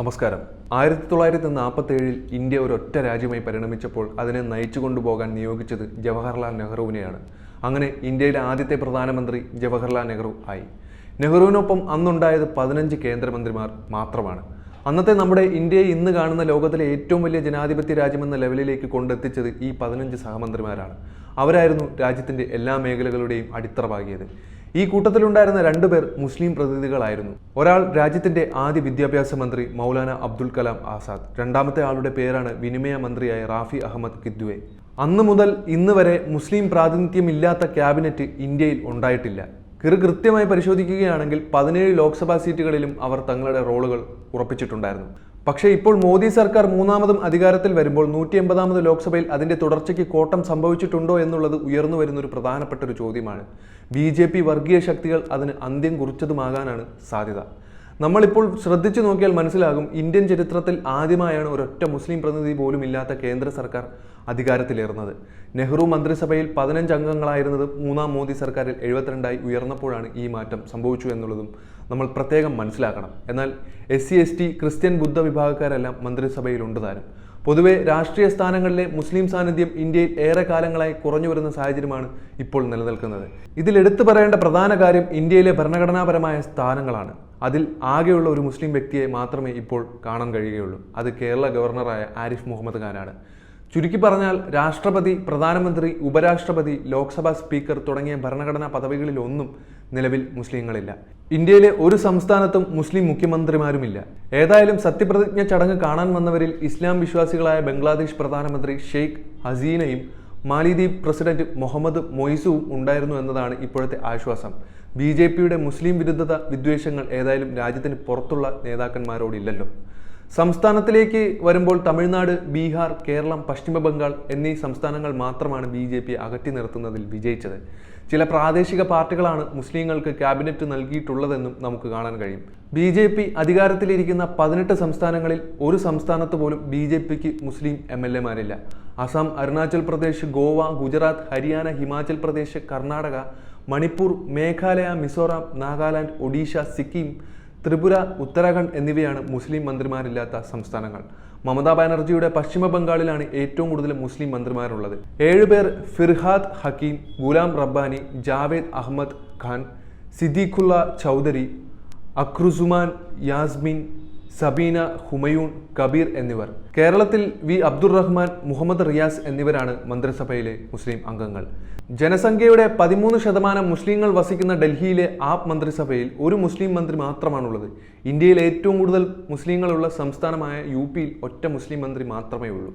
നമസ്കാരം. ആയിരത്തി തൊള്ളായിരത്തി നാൽപ്പത്തി ഏഴിൽ ഇന്ത്യ ഒരു ഒറ്റ രാജ്യമായി പരിണമിച്ചപ്പോൾ അതിനെ നയിച്ചു കൊണ്ടുപോകാൻ നിയോഗിച്ചത് ജവഹർലാൽ നെഹ്റുവിനെയാണ്. അങ്ങനെ ഇന്ത്യയിലെ ആദ്യത്തെ പ്രധാനമന്ത്രി ജവഹർലാൽ നെഹ്റു ആയി. നെഹ്റുവിനൊപ്പം അന്നുണ്ടായത് പതിനഞ്ച് കേന്ദ്രമന്ത്രിമാർ മാത്രമാണ്. അന്നത്തെ നമ്മുടെ ഇന്ത്യയെ ഇന്ന് കാണുന്ന ലോകത്തിലെ ഏറ്റവും വലിയ ജനാധിപത്യ രാജ്യമെന്ന ലെവലിലേക്ക് കൊണ്ടെത്തിച്ചത് ഈ പതിനഞ്ച് സഹമന്ത്രിമാരാണ്. അവരായിരുന്നു രാജ്യത്തിന്റെ എല്ലാ മേഖലകളുടെയും അടിത്തറ പാകിയത്. ഈ കൂട്ടത്തിലുണ്ടായിരുന്ന രണ്ടുപേർ മുസ്ലിം പ്രതിനിധികളായിരുന്നു. ഒരാൾ രാജ്യത്തിന്റെ ആദ്യ വിദ്യാഭ്യാസ മന്ത്രി മൗലാന അബ്ദുൽ കലാം ആസാദ്. രണ്ടാമത്തെ ആളുടെ പേരാണ് വിനിമയ മന്ത്രിയായ റാഫി അഹമ്മദ് കിദ്വെ. അന്ന് മുതൽ ഇന്ന് വരെ മുസ്ലിം പ്രാതിനിധ്യമില്ലാത്ത ക്യാബിനറ്റ് ഇന്ത്യയിൽ ഉണ്ടായിട്ടില്ല. കിറു കൃത്യമായി പരിശോധിക്കുകയാണെങ്കിൽ പതിനേഴ് ലോക്സഭാ സീറ്റുകളിലും അവർ തങ്ങളുടെ റോളുകൾ ഉറപ്പിച്ചിട്ടുണ്ടായിരുന്നു. പക്ഷേ ഇപ്പോൾ മോദി സർക്കാർ മൂന്നാമതും അധികാരത്തിൽ വരുമ്പോൾ നൂറ്റി എൺപതാമത് ലോക്സഭയിൽ അതിന്റെ തുടർച്ചയ്ക്ക് കോട്ടം സംഭവിച്ചിട്ടുണ്ടോ എന്നുള്ളത് ഉയർന്നു വരുന്ന ഒരു പ്രധാനപ്പെട്ട ഒരു ചോദ്യമാണ്. ബി ജെ പി വർഗീയ ശക്തികൾ അതിന് അന്ത്യം കുറിച്ചതുമാകാനാണ് സാധ്യത. നമ്മളിപ്പോൾ ശ്രദ്ധിച്ചു നോക്കിയാൽ മനസ്സിലാകും ഇന്ത്യൻ ചരിത്രത്തിൽ ആദ്യമായാണ് ഒരൊറ്റ മുസ്ലിം പ്രതിനിധി പോലും ഇല്ലാത്ത കേന്ദ്ര സർക്കാർ അധികാരത്തിലേറുന്നത്. നെഹ്റു മന്ത്രിസഭയിൽ പതിനഞ്ച് അംഗങ്ങളായിരുന്നത് മൂന്നാം മോദി സർക്കാരിൽ എഴുപത്തിരണ്ടായി ഉയർന്നപ്പോഴാണ് ഈ മാറ്റം സംഭവിച്ചു എന്നുള്ളതും നമ്മൾ പ്രത്യേകം മനസ്സിലാക്കണം. എന്നാൽ S C S T Christian ബുദ്ധ വിഭാഗക്കാരെല്ലാം മന്ത്രിസഭയിലുണ്ട് താനും. പൊതുവെ രാഷ്ട്രീയ സ്ഥാനങ്ങളിലെ മുസ്ലിം സാന്നിധ്യം ഇന്ത്യയിൽ ഏറെ കാലങ്ങളായി കുറഞ്ഞു വരുന്ന സാഹചര്യമാണ് ഇപ്പോൾ നിലനിൽക്കുന്നത്. ഇതിൽ എടുത്തു പറയേണ്ട പ്രധാന കാര്യം ഇന്ത്യയിലെ ഭരണഘടനാപരമായ സ്ഥാനങ്ങളാണ്. അതിൽ ആകെയുള്ള ഒരു മുസ്ലിം വ്യക്തിയെ മാത്രമേ ഇപ്പോൾ കാണാൻ കഴിയുകയുള്ളൂ. അത് കേരള ഗവർണറായ ആരിഫ് മുഹമ്മദ് ഖാനാണ്. ചുരുക്കി പറഞ്ഞാൽ രാഷ്ട്രപതി പ്രധാനമന്ത്രി ഉപരാഷ്ട്രപതി ലോക്സഭാ സ്പീക്കർ തുടങ്ങിയ ഭരണഘടനാ പദവികളിലൊന്നും നിലവിൽ മുസ്ലിങ്ങളില്ല. ഇന്ത്യയിലെ ഒരു സംസ്ഥാനത്തും മുസ്ലിം മുഖ്യമന്ത്രിമാരുമില്ല. ഏതായാലും സത്യപ്രതിജ്ഞ ചടങ്ങ് കാണാൻ വന്നവരിൽ ഇസ്ലാം വിശ്വാസികളായ ബംഗ്ലാദേശ് പ്രധാനമന്ത്രി ഷെയ്ഖ് ഹസീനയും മാലിദ്വീപ് പ്രസിഡന്റ് മുഹമ്മദ് മൊയ്സുവും ഉണ്ടായിരുന്നു എന്നതാണ് ഇപ്പോഴത്തെ ആശ്വാസം. ബി ജെ പിയുടെ മുസ്ലിം വിരുദ്ധത വിദ്വേഷങ്ങൾ ഏതായാലും രാജ്യത്തിന് പുറത്തുള്ള നേതാക്കന്മാരോടില്ലല്ലോ. സംസ്ഥാനത്തിലേക്ക് വരുമ്പോൾ തമിഴ്നാട് ബീഹാർ കേരളം പശ്ചിമ ബംഗാൾ എന്നീ സംസ്ഥാനങ്ങൾ മാത്രമാണ് ബി ജെ പി അകറ്റി നിർത്തുന്നതിൽ വിജയിച്ചത്. ചില പ്രാദേശിക പാർട്ടികളാണ് മുസ്ലിങ്ങൾക്ക് ക്യാബിനറ്റ് നൽകിയിട്ടുള്ളതെന്നും നമുക്ക് കാണാൻ കഴിയും. ബി ജെ പി അധികാരത്തിലിരിക്കുന്ന പതിനെട്ട് സംസ്ഥാനങ്ങളിൽ ഒരു സംസ്ഥാനത്ത് പോലും ബി ജെ പിക്ക് മുസ്ലിം എം എൽ എമാരില്ല. അസം അരുണാചൽ പ്രദേശ് ഗോവ ഗുജറാത്ത് ഹരിയാന ഹിമാചൽ പ്രദേശ് കർണാടക മണിപ്പൂർ മേഘാലയ മിസോറാം നാഗാലാൻഡ് ഒഡീഷ സിക്കിം ത്രിപുര ഉത്തരാഖണ്ഡ് എന്നിവയാണ് മുസ്ലിം മന്ത്രിമാരില്ലാത്ത സംസ്ഥാനങ്ങൾ. മമതാ ബാനർജിയുടെ പശ്ചിമ ബംഗാളിലാണ് ഏറ്റവും കൂടുതൽ മുസ്ലിം മന്ത്രിമാരുള്ളത്. ഏഴുപേർ ഫിർഹാദ് ഹക്കീം ഗുലാം റബ്ബാനി ജാവേദ് അഹമ്മദ് ഖാൻ സിദ്ദീഖുള്ള ചൗധരി അക്രുസുമാൻ യാസ്മിൻ സബീന ഹുമയൂൺ കബീർ എന്നിവർ. കേരളത്തിൽ വി. അബ്ദുറഹ്മാൻ മുഹമ്മദ് റിയാസ് എന്നിവരാണ് മന്ത്രിസഭയിലെ മുസ്ലിം അംഗങ്ങൾ. ജനസംഖ്യയുടെ പതിമൂന്ന് ശതമാനം മുസ്ലിങ്ങൾ വസിക്കുന്ന ഡൽഹിയിലെ ആപ് മന്ത്രിസഭയിൽ ഒരു മുസ്ലിം മന്ത്രി മാത്രമാണുള്ളത്. ഇന്ത്യയിൽ ഏറ്റവും കൂടുതൽ മുസ്ലിങ്ങളുള്ള സംസ്ഥാനമായ യു പിയിൽ ഒറ്റ മുസ്ലിം മന്ത്രി മാത്രമേ ഉള്ളൂ